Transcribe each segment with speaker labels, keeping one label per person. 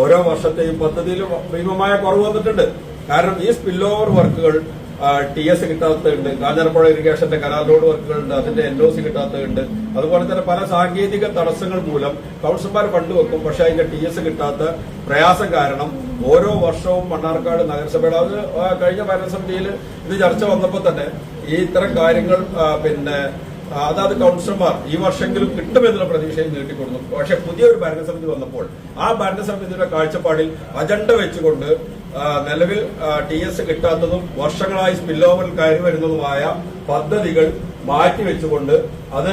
Speaker 1: ഓരോ വർഷത്തെയും പദ്ധതിയിൽ ഭീമമായ കുറവ് വന്നിട്ടുണ്ട്. കാരണം ഈ സ്പിൽ ഓവർ വർക്കുകൾ ടി എസ് കിട്ടാത്തതുണ്ട് കാഞ്ഞിരപ്പുഴ ഇറിഗേഷന്റെ കരാർ റോഡ് വർക്കുകളുണ്ട് അതിന്റെ എൻ ഒ സി കിട്ടാത്തതുണ്ട്. അതുപോലെ തന്നെ പല സാങ്കേതിക തടസ്സങ്ങൾ മൂലം കൗൺസിലർമാർ ഫണ്ട് വെക്കും പക്ഷെ അതിന്റെ ടി എസ് കിട്ടാത്ത പ്രയാസം കാരണം ഓരോ വർഷവും മണ്ണാർക്കാട് നഗരസഭയുടെ അത് കഴിഞ്ഞ ഭരണസമിതിയിൽ ഇത് ചർച്ച വന്നപ്പോൾ തന്നെ ഈ ഇത്തരം കാര്യങ്ങൾ പിന്നെ അതാത് കൗൺസിലർമാർ ഈ വർഷമെങ്കിലും കിട്ടുമെന്നുള്ള പ്രതീക്ഷയിൽ നീട്ടിക്കൊടുന്നു പക്ഷെ പുതിയൊരു ഭരണസമിതി വന്നപ്പോൾ ആ ഭരണസമിതിയുടെ കാഴ്ചപ്പാടിൽ അജണ്ട വെച്ചുകൊണ്ട് നിലവിൽ ടി എസ് കിട്ടാത്തതും വർഷങ്ങളായി സ്പില്ലോവറിൽ കയറി വരുന്നതുമായ പദ്ധതികൾ മാറ്റിവെച്ചുകൊണ്ട് അത്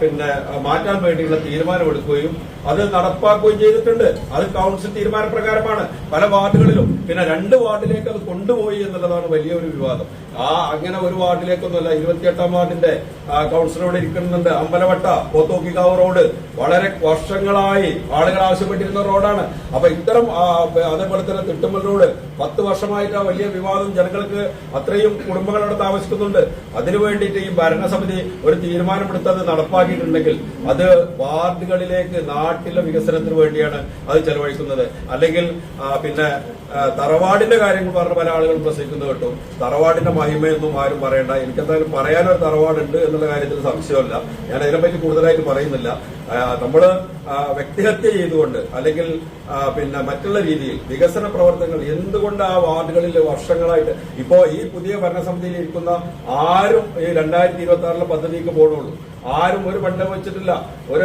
Speaker 1: പിന്നെ മാറ്റാൻ വേണ്ടിയുള്ള തീരുമാനമെടുക്കുകയും അത് നടപ്പാക്കുകയും ചെയ്തിട്ടുണ്ട്. അത് കൗൺസിൽ തീരുമാനപ്രകാരമാണ്. പല വാർഡുകളിലും. പിന്നെ രണ്ട് വാർഡിലേക്ക് അത് കൊണ്ടുപോയി എന്നുള്ളതാണ് വലിയൊരു വിവാദം. ആ അങ്ങനെ ഒരു വാർഡിലേക്കൊന്നുമല്ല. ഇരുപത്തിയെട്ടാം വാർഡിന്റെ കൗൺസിലറോട് ഇരിക്കുന്നുണ്ട്. അമ്പലവട്ട പോത്തോക്കിക്കാവ് റോഡ്. വളരെ വർഷങ്ങളായി ആളുകൾ ആവശ്യപ്പെട്ടിരുന്ന റോഡാണ്. അപ്പൊ ഇത്തരം അതേപോലെ തന്നെ തിട്ടുമ്പൽ റോഡ് പത്ത് വർഷമായിട്ട് ആ വലിയ വിവാദം ജനങ്ങൾക്ക് അത്രയും കുടുംബങ്ങളവിടെ താമസിക്കുന്നുണ്ട്. അതിനു വേണ്ടിയിട്ട് ഈ ഭരണസമിതി ഒരു തീരുമാനമെടുത്തത് നടപ്പാക്കിയിട്ടുണ്ടെങ്കിൽ അത് വാർഡുകളിലേക്ക് നാട്ടിലെ വികസനത്തിന് വേണ്ടിയാണ് അത് ചെലവഴിക്കുന്നത്. അല്ലെങ്കിൽ പിന്നെ തറവാടിന്റെ കാര്യങ്ങൾ പറഞ്ഞ പല ആളുകൾ പ്രസംഗിക്കുന്നത് കേട്ടു. തറവാടിന്റെ മഹിമയൊന്നും ആരും പറയണ്ട. എനിക്കെന്തായാലും പറയാനൊരു തറവാടുണ്ട് എന്നുള്ള കാര്യത്തിൽ സംശയമില്ല. ഞാൻ അതിനെപ്പറ്റി കൂടുതലായിട്ട് പറയുന്നില്ല. ആ, വ്യക്തിഹത്യ ചെയ്തുകൊണ്ട് അല്ലെങ്കിൽ പിന്നെ മറ്റുള്ള രീതിയിൽ വികസന പ്രവർത്തനങ്ങൾ എന്തുകൊണ്ട് ആ വാർഡുകളിൽ വർഷങ്ങളായിട്ട് ഇപ്പോ ഈ പുതിയ ഭരണസമിതിയിൽ ഇരിക്കുന്ന ആരും ഈ രണ്ടായിരത്തി ഇരുപത്തി ആറിലെ പദ്ധതിക്ക് പോകണുള്ളൂ ആരും ഒരു പണ്ടം വെച്ചിട്ടില്ല. ഒരു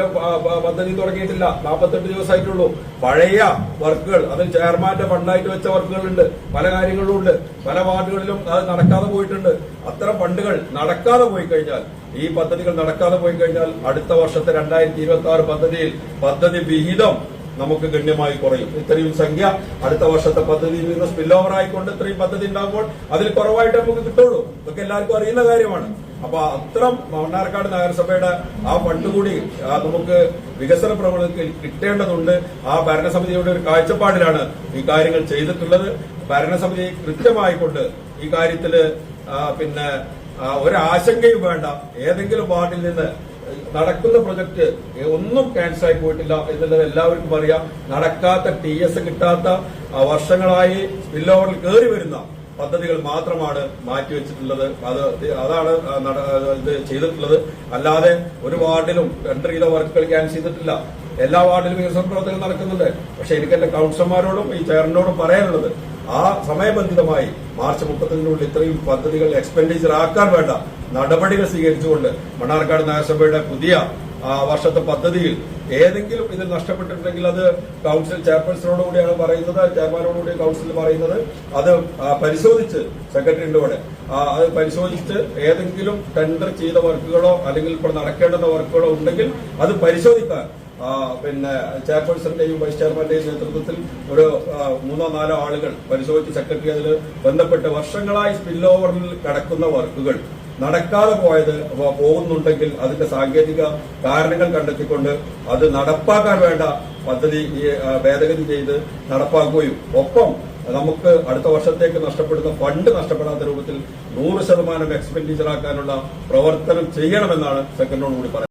Speaker 1: പദ്ധതി തുടങ്ങിയിട്ടില്ല. നാൽപ്പത്തെട്ട് ദിവസമായിട്ടുള്ളൂ. പഴയ വർക്കുകൾ അതിൽ ചെയർമാന്റെ ഫണ്ടായിട്ട് വെച്ച വർക്കുകളുണ്ട്. പല കാര്യങ്ങളും ഉണ്ട്. പല വാർഡുകളിലും അത് നടക്കാതെ പോയിട്ടുണ്ട്. അത്തരം ഫണ്ടുകൾ നടക്കാതെ പോയി കഴിഞ്ഞാൽ ഈ പദ്ധതികൾ നടക്കാതെ പോയി കഴിഞ്ഞാൽ അടുത്ത വർഷത്തെ രണ്ടായിരത്തി ഇരുപത്തി ആറ് പദ്ധതിയിൽ പദ്ധതി വിഹിതം നമുക്ക് ഗണ്യമായി കുറയും. ഇത്രയും സംഖ്യ അടുത്ത വർഷത്തെ പദ്ധതിയിൽ നിന്ന് സ്പിൽ ഓവർ ആയിക്കൊണ്ട് ഇത്രയും പദ്ധതി ഉണ്ടാകുമ്പോൾ അതിൽ കുറവായിട്ട് നമുക്ക് കിട്ടുള്ളൂ. ഇതൊക്കെ എല്ലാവർക്കും അറിയുന്ന കാര്യമാണ്. അപ്പൊ അത്തരം മണ്ണാർക്കാട് നഗരസഭയുടെ ആ ഫണ്ട് കൂടി നമുക്ക് വികസന പ്രവർത്തനത്തിൽ കിട്ടേണ്ടതുണ്ട്. ആ ഭരണസമിതിയുടെ ഒരു കാഴ്ചപ്പാടിലാണ് ഈ കാര്യങ്ങൾ ചെയ്തിട്ടുള്ളത്. ഭരണസമിതി കൃത്യമായിക്കൊണ്ട് ഈ കാര്യത്തിൽ പിന്നെ ഒരാശങ്കയും വേണ്ട. ഏതെങ്കിലും വാർഡിൽ നിന്ന് നടക്കുന്ന പ്രൊജക്ട് ഒന്നും ക്യാൻസൽ ആയി പോയിട്ടില്ല എന്നുള്ളത് എല്ലാവർക്കും അറിയാം. നടക്കാത്ത ടി എസ് കിട്ടാത്ത വർഷങ്ങളായി സ്പിൽ ഓവറിൽ കയറി വരുന്ന പദ്ധതികൾ മാത്രമാണ് മാറ്റിവെച്ചിട്ടുള്ളത്. അത് അതാണ് ഇത് ചെയ്തിട്ടുള്ളത്. അല്ലാതെ ഒരു വാർഡിലും രണ്ടര ചെയ്ത വർക്കുകൾ ക്യാൻസൽ ചെയ്തിട്ടില്ല. എല്ലാ വാർഡിലും വികസന പ്രവർത്തനങ്ങൾ നടക്കുന്നുണ്ട്. പക്ഷെ എനിക്ക് എന്റെ കൌൺസിലർമാരോടും ഈ ചെയറിനോടും പറയാനുള്ളത് ആ സമയബന്ധിതമായി മാർച്ച് മുപ്പത്തിനുള്ളിൽ ഇത്രയും പദ്ധതികൾ എക്സ്പെൻഡിച്ചർ ആക്കാൻ വേണ്ട നടപടികൾ സ്വീകരിച്ചുകൊണ്ട് മണ്ണാർക്കാട് നഗരസഭയുടെ പുതിയ വർഷത്തെ പദ്ധതിയിൽ ഏതെങ്കിലും ഇതിൽ നഷ്ടപ്പെട്ടിട്ടുണ്ടെങ്കിൽ അത് കൗൺസിൽ ചെയർപേഴ്സണോട് കൂടിയാണ് പറയുന്നത് ചെയർമാനോടുകൂടി കൂടി കൌൺസിൽ പറയുന്നത്. അത് പരിശോധിച്ച് സെക്രട്ടറിയുടെ അത് പരിശോധിച്ച് ഏതെങ്കിലും ടെൻഡർ ചെയ്ത വർക്കുകളോ അല്ലെങ്കിൽ ഇപ്പോൾ നടക്കേണ്ടുന്ന വർക്കുകളോ ഉണ്ടെങ്കിൽ അത് പരിശോധിക്കാൻ പിന്നെ ചെയർപേഴ്സന്റെയും വൈസ് ചെയർമാന്റെയും നേതൃത്വത്തിൽ ഒരു മൂന്നോ നാലോ ആളുകൾ പരിശോധിച്ച് സെക്രട്ടറി അതിൽ ബന്ധപ്പെട്ട് വർഷങ്ങളായി സ്പിൽ ഓവറിൽ കിടക്കുന്ന വർക്കുകൾ നടക്കാതെ പോയത് പോകുന്നുണ്ടെങ്കിൽ അതിന്റെ സാങ്കേതിക കാരണങ്ങൾ കണ്ടെത്തിക്കൊണ്ട് അത് നടപ്പാക്കാൻ വേണ്ട പദ്ധതി ഭേദഗതി ചെയ്ത് നടപ്പാക്കുകയും. ഒപ്പം നമുക്ക് അടുത്ത വർഷത്തേക്ക് നഷ്ടപ്പെടുന്ന ഫണ്ട് നഷ്ടപ്പെടാത്ത രൂപത്തിൽ നൂറ് ശതമാനം എക്സ്പെൻഡിച്ചർ ആക്കാനുള്ള പ്രവർത്തനം ചെയ്യണമെന്നാണ് സെക്രട്ടറിയോട് കൂടി പറയുന്നത്.